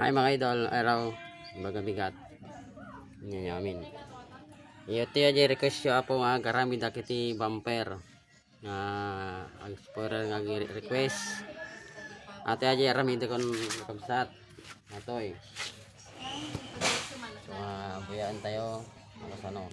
Hi mga idol, araw, magabigat. Nanyamin. Iyo tiya request yo apo nga karami dakiti bumper. Nga ang nga request. Ate aja rami de kon kamsat. Atoy. So, uh, buyaan tayo. Ano sa ano.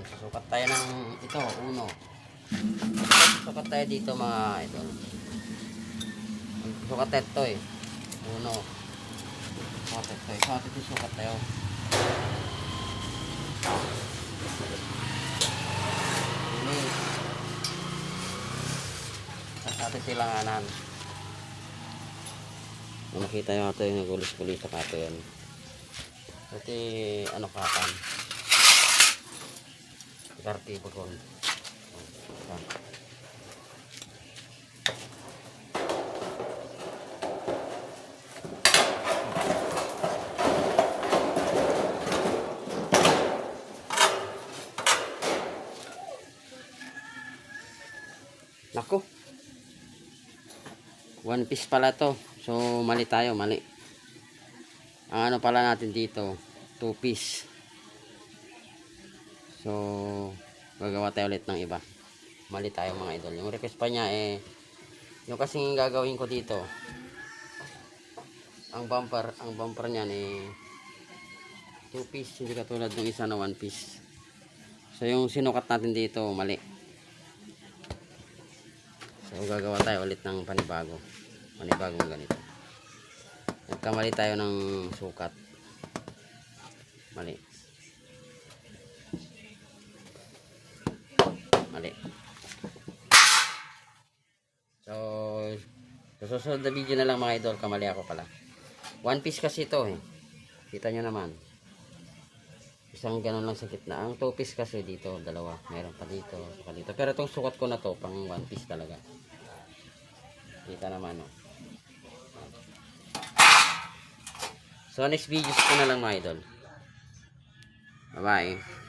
Yan, susukat tayo ng ito, uno. Susukat tayo dito mga idol. Susukat tayo ito eh. Uno. Susukat ito eh. Susukat ito sukat tayo. Ini. Sa atin silanganan. Kung makita nyo ito yung nagulis-gulis sa kato yan. Ito ano kapan. Karti pagkon. Nako. One piece pala to. So, mali tayo, mali. Ang ano pala natin dito, two piece. So, gagawa tayo ulit ng iba. Mali tayo mga idol. Yung request pa niya eh, yung kasing gagawin ko dito, ang bumper, ang bumper niyan eh, two piece, hindi katulad ng isa na one piece. So, yung sinukat natin dito, mali. So, gagawa tayo ulit ng panibago. Panibagong ganito. Nagkamali tayo ng sukat. Mali. Mali. So, sa susunod na video na lang mga idol, kamali ako pala. One piece kasi ito eh. Kita nyo naman. Isang ganun lang sa gitna. Ang two piece kasi dito, dalawa. Meron pa dito, saka dito. Pero itong sukat ko na to, pang one piece talaga. Kita naman oh. So next videos ko na lang mga idol. Bye bye.